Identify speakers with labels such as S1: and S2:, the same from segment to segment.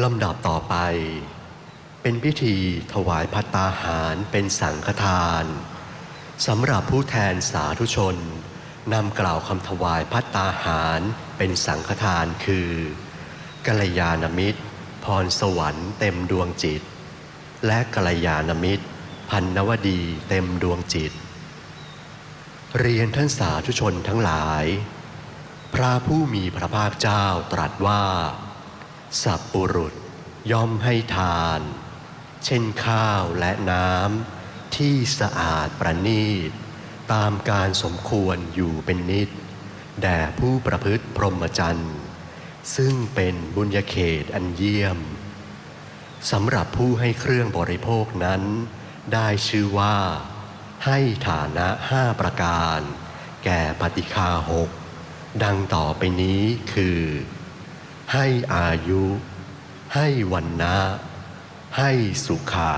S1: ลำดับต่อไป เป็นพิธีถวายพัตตาหารเป็นสังฆทานสำหรับผู้แทนสาธุชนนำกล่าวคำถวายพัตตาหารเป็นสังฆทานคือกัลยาณมิตร พรสวรรค์เต็มดวงจิต และกัลยาณมิตร พันนวดีเต็มดวงจิต เรียนท่านสาธุชนทั้งหลาย พระผู้มีพระภาคเจ้าตรัสว่า สัพปุรุษย่อมให้ทาน เช่นข้าวและน้ำที่สะอาดประณีต ตามการสมควรอยู่เป็นนิด แด่ผู้ประพฤติพรหมจรรย์ ซึ่งเป็นบุญญาเขตอันเยี่ยมสำหรับผู้ให้เครื่องบริโภคนั้น ได้ชื่อว่า ให้ฐานะห้าประการ แก่ปฏิคาหก ดังต่อไปนี้คือ ให้อายุ ให้วันนะให้สุขะ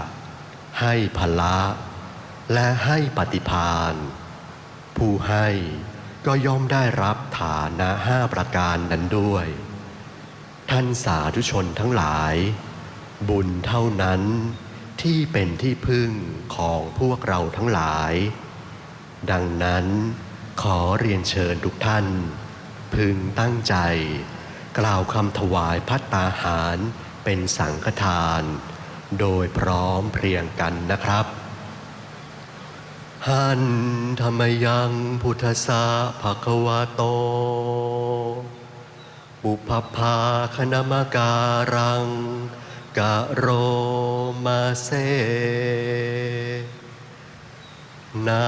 S1: ให้พละ และให้ปฏิพานผู้ให้ก็ย่อมได้รับฐานะห้าประการนั้นด้วย ท่านสาธุชนทั้งหลาย บุญเท่านั้นที่เป็นที่พึ่งของพวกเราทั้งหลาย ดังนั้นขอเรียนเชิญทุกท่าน พึงตั้งใจ กล่าวคำถวายพัตตาหารเป็นสังฆทาน โดยพร้อมเพรียงกันนะครับหันธรรมยังพุทธสสะภะคะวะโตอุปภาคณมการังกะโรมาเซนะ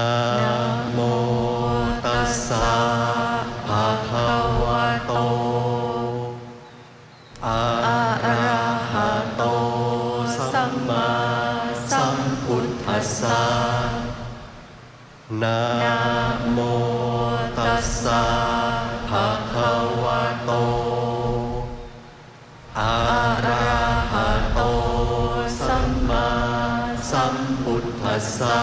S1: วะโตอะระหะโต สัมมาสัมพุทธัสสะ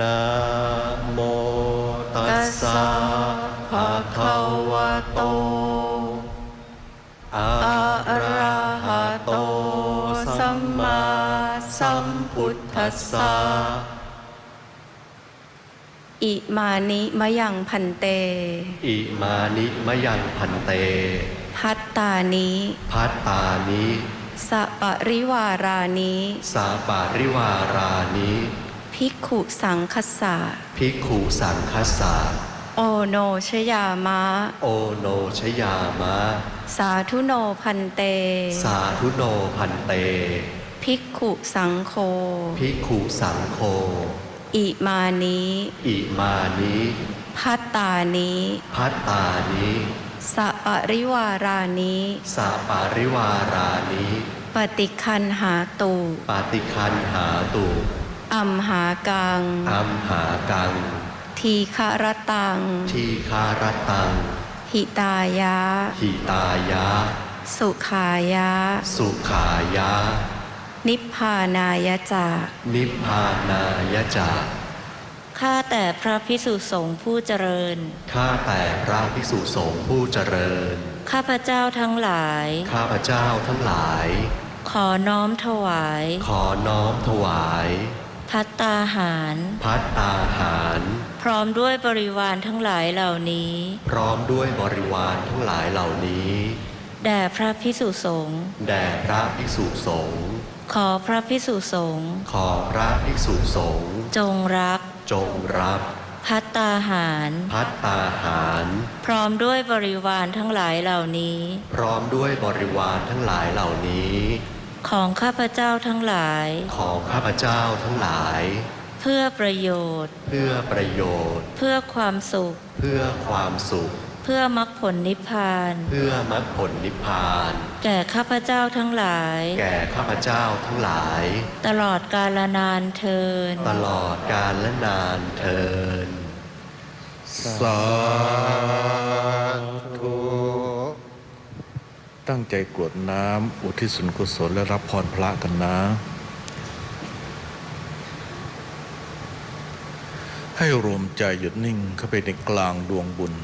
S1: นะโมตัสสะภะคะวะโตอะระหะโต สัมมาสัมพุทธัสสะ อิมา
S2: นิมะยังพันเต
S1: อิมานิมะยังพันเต
S2: พัตตานิ
S1: พัตตานิ
S2: สะปริวารานิ
S1: สาปาริวารานิ
S2: ภิกขุสังคสะ
S1: ภิกขุสังคัสสะ
S2: โอโนชยามะ
S1: โอโนชยามะ
S2: สาธุโนพันเต
S1: สาธุโนพันเต
S2: ภิกขุสังโฆ
S1: ภิกขุสังโฆ
S2: อิมานิ
S1: อิมานิ
S2: พัตตานิ
S1: พัตตานิ
S2: สะปริวารานิ
S1: สาปาริวารานิ
S2: ปฏิคันหาตุ
S1: ปาติคันหาตุ
S2: อัมหากัง
S1: อัมหากัง
S2: ทีฆรตัง
S1: ทีคารตัง
S2: หิตายะ
S1: หิตายะ
S2: สุขายะ
S1: สุขายะ
S2: นิพพานายะจา
S1: นิพพานายะจา
S2: ข้าแต่พระพิสุสงฆ์ผู้เจริญ
S1: ข้าแต่พระภิกษุสงฆ์ผู้เจริญ
S2: ข้าพเจ้าทั้งหลาย
S1: ข้าพเจ้าทั้งหลาย
S2: ขอน้อมถวาย
S1: ขอน้อมถวาย
S2: พัตตาหาร
S1: พัตตาหาร
S2: พร้อมด้วยบริวารทั้งหลายเหล่านี้
S1: พร้อมด้วยบริวารทั้งหลายเหล่านี้
S2: แด่พระพิสุสงฆ์
S1: แด่พระภิกษุสงฆ์
S2: ขอพระพิสุสงฆ์
S1: ขอพระภิกษุสงฆ์
S2: จงรัก
S1: จงรับ
S2: พัตตาหาร
S1: พัตตาหาร
S2: พร้อมด้วยบริวารทั้งหลายเหล่านี้
S1: พร้อมด้วยบริวารทั้งหลายเหล่านี้
S2: ของข้าพเจ้าทั้งหลาย
S1: ของข้าพเจ้าทั้งหลาย
S2: เพื่อประโยชน์
S1: เพื่อประโยชน์
S2: เพื่อความสุข
S1: เพื่อความสุข
S2: เพื่อมรรคผลนิพพาน
S1: เพื่อมรรคผลนิพพาน
S2: แก่ข้าพเจ้าทั้งหลาย
S1: แก่ข้าพเจ้าทั้งหลาย
S2: ตลอดกาลนานเทิน
S1: ตลอดกาลและนานเทิน
S3: สาธุตั้งใจกรวดน้ำอุทิศส่วนกุศลและรับพรพระกันนะ ให้รวมใจหยุดนิ่งเข้าไปในกลางดวงบุญ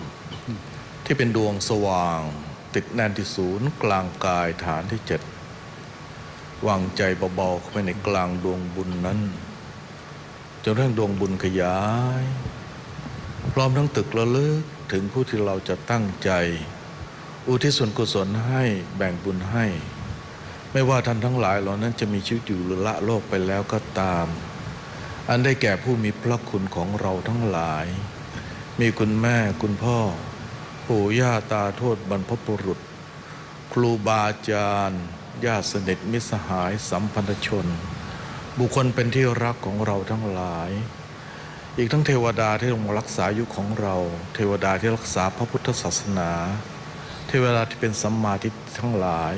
S3: ที่เป็นดวงสว่าง ติดแน่นที่ศูนย์กลางกายฐานที่เจ็ดวางใจเบาๆเข้าไปในกลางดวงบุญนั้นจนเรื่องดวงบุญขยาย พร้อมทั้งตึกระลึกถึงผู้ที่เราจะตั้งใจ อุทิศส่วนกุศลให้แบ่งบุญให้ ไม่ว่าท่านทั้งหลายเหล่านั้นจะมีชีวิตอยู่หรือละโลกไปแล้วก็ตาม อันได้แก่ผู้มีพระคุณของเราทั้งหลาย มีคุณแม่คุณพ่อ ปู่ย่าตาโทษบรรพบุรุษ ครูบาอาจารย์ญาติสนิทมิสหายสัมพันธชน บุคคลเป็นที่รักของเราทั้งหลาย อีกทั้งเทวดาที่ทรงรักษายุคของเรา เทวดาที่รักษาพระพุทธศาสนา เทวดาที่เป็นสัมมาทิฏฐิทั้งหลาย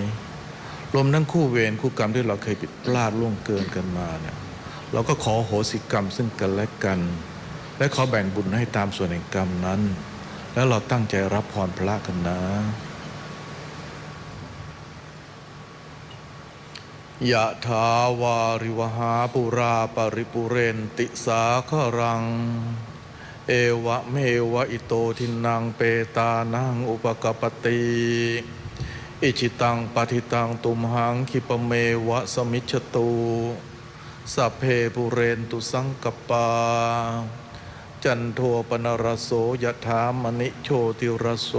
S3: รวมทั้งคู่เวรคู่กรรมที่เราเคยผิดพลาดล่วงเกินกันมาเนี่ยเราก็ขอโหสิกรรมซึ่งกันและกัน และขอแบ่งบุญให้ตามส่วนแห่งกรรมนั้น แล้วเราตั้งใจรับพรพระกันนะยะถาวาริวหาปุราปริปุเรนติสาครัง เอวะเมวะอิโตทินังเปตานังอุปกปปติอิจิตังปฏิตังตุมหังคิปเมวะสมิจฉตุสัพเพปุเรนตุสังกปปา จันโทปนรสโสยะถามณิโชติรสโส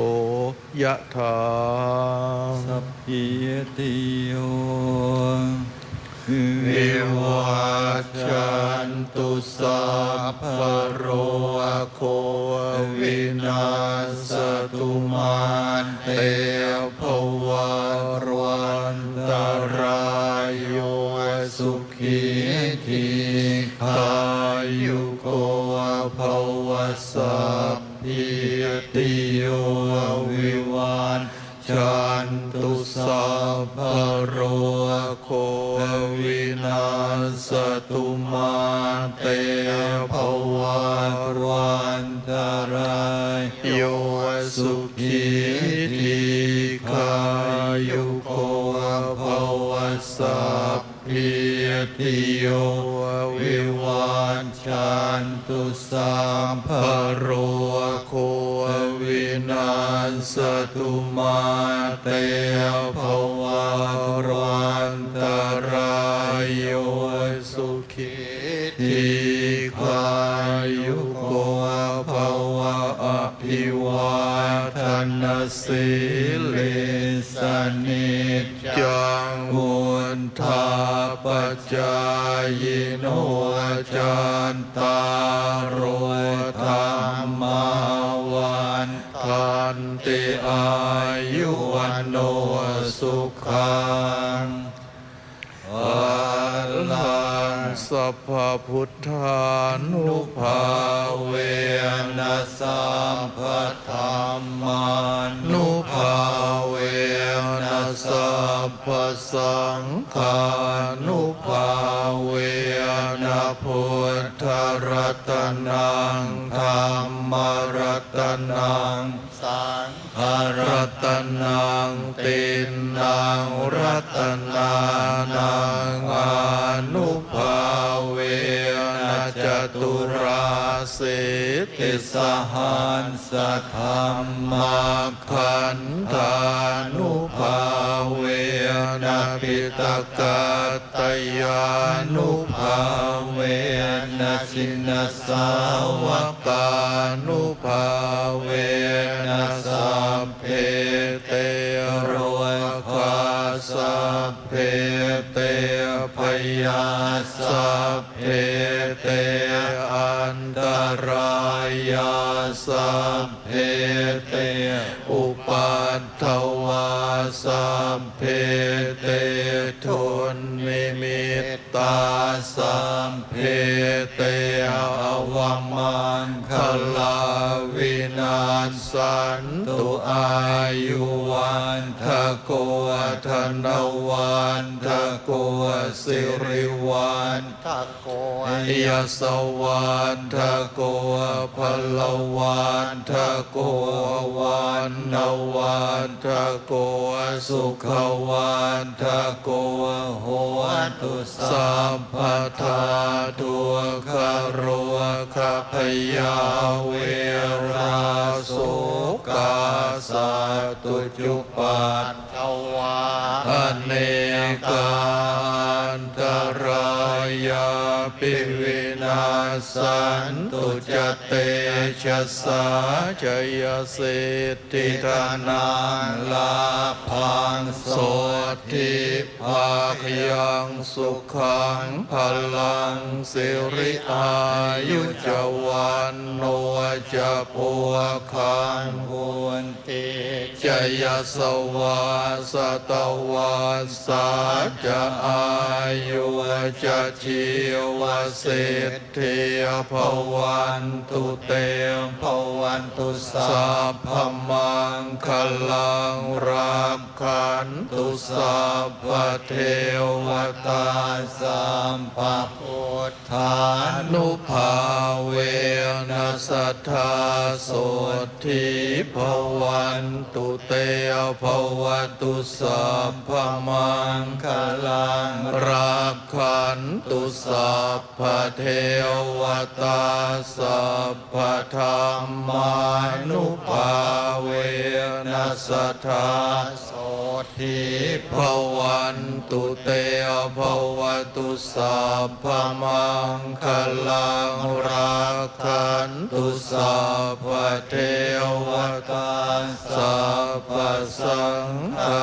S3: ยะถา
S4: สัพพิติโย
S3: วิวัชชันตุสัพพะ สัพพะโรโควินาสตุมาเตภวรวันตรายโยสุขีทีขายุโกภวสัพพิติโยวิวันชันตุสัพพะโรโค วินาสตุมาเตภวรวันตรายโยสุขิตทิขายุโกภวะอภิวาทนสิเลสนิจจัง พพพุทธานุภาเวนัสสัมปธรรมานุภาเวนัสสัพพสังฆานุภาเวนะพุทธรัตนังธรรมรัตนังสังฆรัตนังตินนางรัตนานังอนุ สหันสธรรมาคันธานุภาเวนะปิตกาตยานุภาเวนะสินสาวกานุภาเว ปัฏฐวาสัพเพเตทุนนิมิตตาสัพเพเตอวัมมันคลาวินาศสันตุอายุวันทะโกธนวันทะโกสิริวัน ทโกยสวันทโกพลวันทโกวันนวันทโกสุขวันทโกโหตุสัพพทาทุกขโรคพยาเวราโสกาสัตุจุปัต ปิวินาสันตุจเตชะสาจยสิทธิธนาลาพังโสทิภาคยังสุขังพลังสิริอายุจวันโนจะปัวคังบุญติจยสวาสตวาสาจะอายุจะชีวสิทธิภวันตุเตภวันตุสัพพมังคลังรักขันตุสัพพเทวตาสัมภพุทธานุภาเวนัสทธาโสทิภวันตุเตภวันตุสัพพมังคลังรักขันตุสัพพเทวตาสัพพธรรมานุภาเวนัสธาโสทิภวันตุเตภวตุสัพพมังคลังรักขันตุสัพพเทวตาสัพพสังฆา